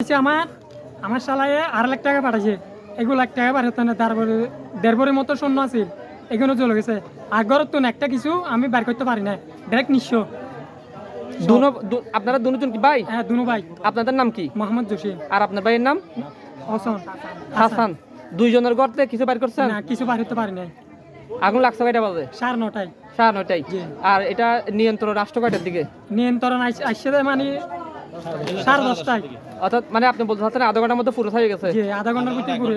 হচ্ছে আমার আমার শালায় আড়াই লাখ টাকা পাঠাইছে। এগুলো লাখ টাকা পাঠাতে না তারপরে দেড়বরের মতো শূন্য আছে এগুলো চলে গেছে। আগর তো একটা কিছু আমি বের করতে পারি না ডাইরেক্ট নিঃস্ব। দুনো আপনারা দুজন কি ভাই? হ্যাঁ দুনু ভাই। আপনাদের নাম কি? মোহাম্মদ জসিম। আর আপনার ভাইয়ের নাম? হসন। হাসান। দুইজনের গর্তে কিছু বাইর করছেন? না কিছু পার হতে পারি নাই। আগুন লাগছে কয়টা বাজে? সাড়ে নটায়। সাড়ে জি। আর এটা নিয়ন্ত্রণ রাষ্ট্র কয়টার দিকে? নিয়ন্ত্রণ আইসে মানে সাড়ে দশটায়। অর্থাৎ মানে আপনি বলতে চাচ্ছেন আধা ঘণ্টার মধ্যে পুরো হয়ে গেছে? যে আধা ঘণ্টার ভিতরে পুরো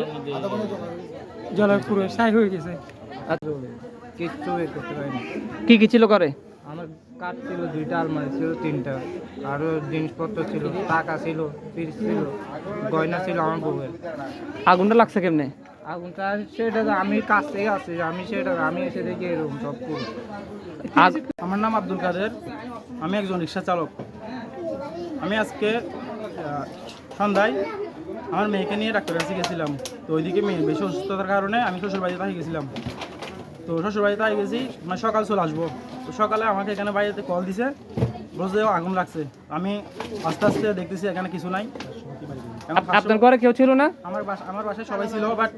জলের পুরো সাই হয়ে গেছে। কিচ্ছু করতে পারিনি কি কি ছিল করে আমার কাঠ ছিল দুইটা আলমারি ছিল তিনটা। আরও জিনিসপত্র ছিল টাকা ছিল ফ্রিজ ছিল গয়না ছিল আমার বউয়ের। আগুনটা লাগছে কেমনে? আগুনটা সেটা তো আমি কাছ থেকে আসছি আমি সেটা আমি এসে দেখি এরকম সব পুরো আমার নাম আব্দুল কাদের। আমি একজন রিক্সা চালক। আমি আজকে সন্ধ্যায় আমার মেয়েকে নিয়ে ডাক্তার কাছে গেছিলাম। তো ওইদিকে মেয়ে বেশি অসুস্থতার কারণে আমি শ্বশুরবাড়িতে থাকি গেছিলাম। তো শ্বশুরবাড়িতে থাকি গেছি মানে সকাল চলে আসব। তো সকালে আমাকে এখানে বাড়িতে কল দিছে বলছে আগুন লাগছে। আমি আস্তে আস্তে দেখতেছি এখানে কিছু নাই। আপনার ঘরে কেউ ছিল না? আমার বাসা আমার বাসায় সবাই ছিল বাট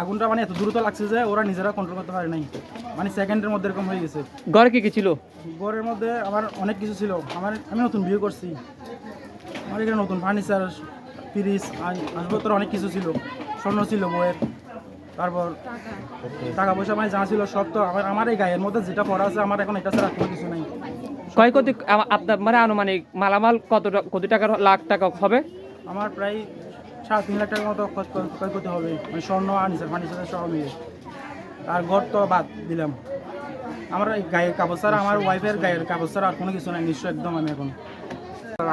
আগুনটা মানে এত দ্রুত লাগছে যে ওরা নিজেরা কন্ট্রোল করতে পারে নাই। মানে সেকেন্ডের মধ্যে এরকম হয়ে গেছে। ঘরে কি কি ছিল? ঘরের মধ্যে আমার অনেক কিছু ছিল। আমার আমি নতুন বিয়ে করছি। আমার এখানে নতুন ফার্নিচার ফ্রিজ আসবাবপত্র অনেক কিছু ছিল। স্বর্ণ ছিল বইয়ের। তারপর টাকা পয়সা মানে যা ছিল সব তো আমার আমার এই গায়ের মধ্যে যেটা পড়া আছে আমার এখন এটা ছাড়া কোনো কিছু নেই। কয় কোটি আপনার মানে আনুমানিক মালামাল কত কোটি টাকার লাখ টাকা হবে? আমার প্রায় সাড়ে তিন লাখ টাকার মতো খরচ কর- ক্ষয় করতে হবে। মানে স্বর্ণ ফার্নিচার ফার্নিচার সব মিলে। আর ঘর তো বাদ দিলাম। আমার এই গায়ের কাপড় ছাড়া আমার ওয়াইফের গায়ের কাপড় ছাড়া আর কোনো কিছু নাই নিশ্চয় একদম আমি এখন।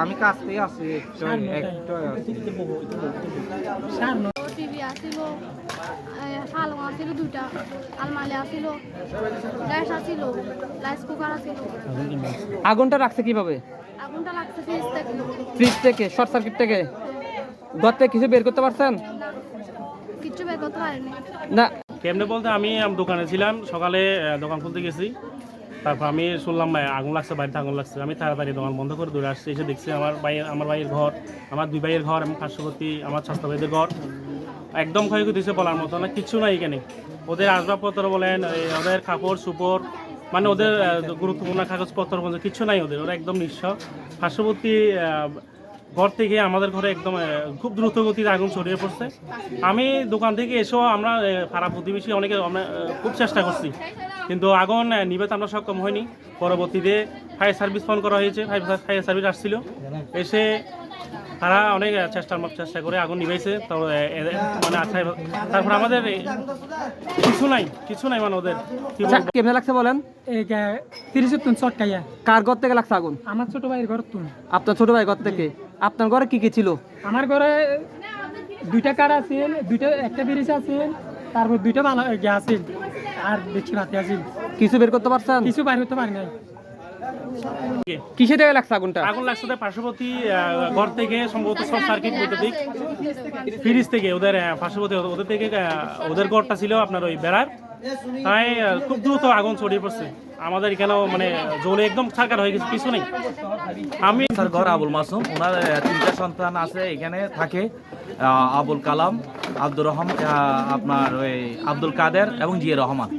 আমি কাছ থেকে আসছি একটু একটু টিভি আসিল শালং আসিল দুইটা আলমারি আসিল গ্যাস আসিল রাইস কুকার আসিল। আগুনটা রাখছে কীভাবে? আগুনটা লাগছে ফ্রিজ থেকে। ফ্রিজ থেকে শর্ট সার্কিট থেকে? ঘর থেকে কিছু বের করতে পারছেন? কিচ্ছু বের করতে পারিনি। না। কেমনে বলতে আমি দোকানে ছিলাম সকালে দোকান খুলতে গেছি। তারপর আমি শুনলাম, ভাই, আগুন লাগছে, বাড়িতে আগুন লাগছে। আমি তাড়াতাড়ি দোকান বন্ধ করে দূরে আসছি। এসে দেখছি আমার ভাই, আমার ভাইয়ের ঘর, আমার দুই ভাইয়ের ঘর এবং পার্শ্ববর্তী আমার স্বাস্থ্য ভাইদের ঘর। একদম ক্ষয়ক্ষতি হয়েছে বলার মতো না কিচ্ছু নাই এখানে। ওদের আসবাবপত্র বলেন ওদের কাপড়, সুপড় মানে ওদের গুরুত্বপূর্ণ কাগজপত্র পর্যন্ত কিচ্ছু নাই ওদের, ওরা একদম নিঃস্ব। পার্শ্ববর্তী ঘর থেকে আমাদের ঘরে একদম খুব দ্রুত গতিতে আগুন ছড়িয়ে পড়ছে। আমি দোকান থেকে এসেও আমরা পাড়া প্রতিবেশী অনেকে খুব চেষ্টা করছি। কিন্তু আগুন নিভাতে আমরা সক্ষম হয়নি। পরবর্তীতে ফায়ার সার্ভিস ফোন করা হয়েছে ফায়ার ফায়ার সার্ভিস আসছিল। এসে তারা অনেক মত চেষ্টা করে আগুন নিভাইছে তো মানে আচ্ছা তারপর আমাদের কিছু নাই কিছু নাই মানে ওদের। আচ্ছা, কেমনে লাগছে বলেন? এই তিরিশের তুন চটকাইয়া কার ঘর থেকে লাগছে আগুন? আমার ছোট ভাইয়ের ঘর তুন। আপনার ছোট ভাই ঘর থেকে? আপনার ঘরে কি কি ছিল? আমার ঘরে দুইটা কার আছিল দুইটা একটা ব্রিজ আছিল তারপর দুইটা ভালো আছিল। আর বেশি ভাতে আছি। কিছু বের করতে পারছেন? কিছু বাইর করতে পারি নাই। কিসে দেওয়া লাগছে আগুনটা? আগুন লাগছে ওদের পার্শ্ববর্তী আহ, ঘর থেকে সম্ভবত সব সার্কিট বৈদ্যুতিক ফ্রিজ থেকে। ওদের পার্শ্ববর্তী ওদের থেকে ওদের ঘরটা ছিল আপনার ওই বেড়ার। তাই খুব দ্রুত আগুন ছড়িয়ে পড়ছে। আমাদের এখানেও মানে জ্বলে একদম ছারকার হয়ে গেছে, কিছু নেই। আমি স্যার, ঘর আবুল মাসুম। ওনার তিনটা সন্তান আছে, এখানে থাকে আবুল কালাম, আব্দুর রহমান আপনার ওই আব্দুল কাদের এবং জিয়া রহমান।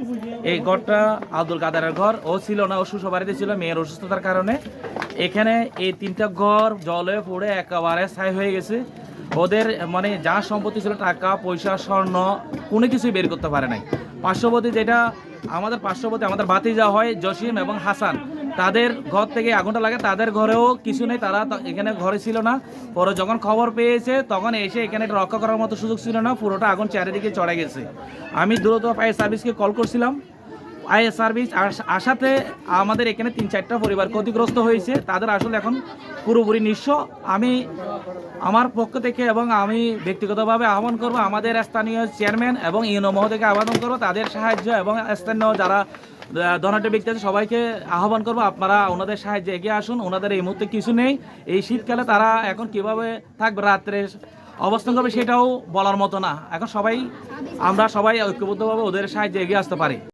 এই ঘরটা আব্দুল কাদেরের ঘর। ও ছিল না, ও বাড়িতে ছিল, মেয়ের অসুস্থতার কারণে। এখানে এই তিনটা ঘর জলে পড়ে একেবারে ছাই হয়ে গেছে। ওদের মানে যা সম্পত্তি ছিল, টাকা, পয়সা, স্বর্ণ, কোনো কিছুই বের করতে পারে নাই। পার্শ্ববর্তী যেটা, আমাদের পার্শ্ববর্তী, আমাদের বাতি বাতিজা হয় জসিম এবং হাসান। তাদের ঘর থেকে আগুনটা লাগে, তাদের ঘরেও কিছু নেই, তারা এখানে ঘরে ছিল না। পরে যখন খবর পেয়েছে, তখন এসে এখানে রক্ষা করার মতো সুযোগ ছিল না, পুরোটা আগুন চারিদিকে চড়ে গেছে। আমি দ্রুত ফায়ার সার্ভিসকে কল করছিলাম। আইএ সার্ভিস আসাতে আমাদের এখানে তিন চারটা পরিবার ক্ষতিগ্রস্ত হয়েছে। তাদের আসলে এখন পুরোপুরি নিঃস্ব। আমি আমার পক্ষ থেকে এবং আমি ব্যক্তিগতভাবে আহ্বান করব, আমাদের স্থানীয় চেয়ারম্যান এবং ইউনো মহোদয়কে আহ্বান করব, তাদের সাহায্য এবং স্থানীয় যারা ধনাঢ্য ব্যক্তি আছে, সবাইকে আহ্বান করব, আপনারা ওনাদের সাহায্যে এগিয়ে আসুন। ওনাদের এই মুহূর্তে কিছু নেই। এই শীতকালে তারা এখন কীভাবে থাকবে, রাত্রে অবস্থান করবে সেটাও বলার মতো না। এখন সবাই, আমরা সবাই ঐক্যবদ্ধভাবে ওদের সাহায্যে এগিয়ে আসতে পারি।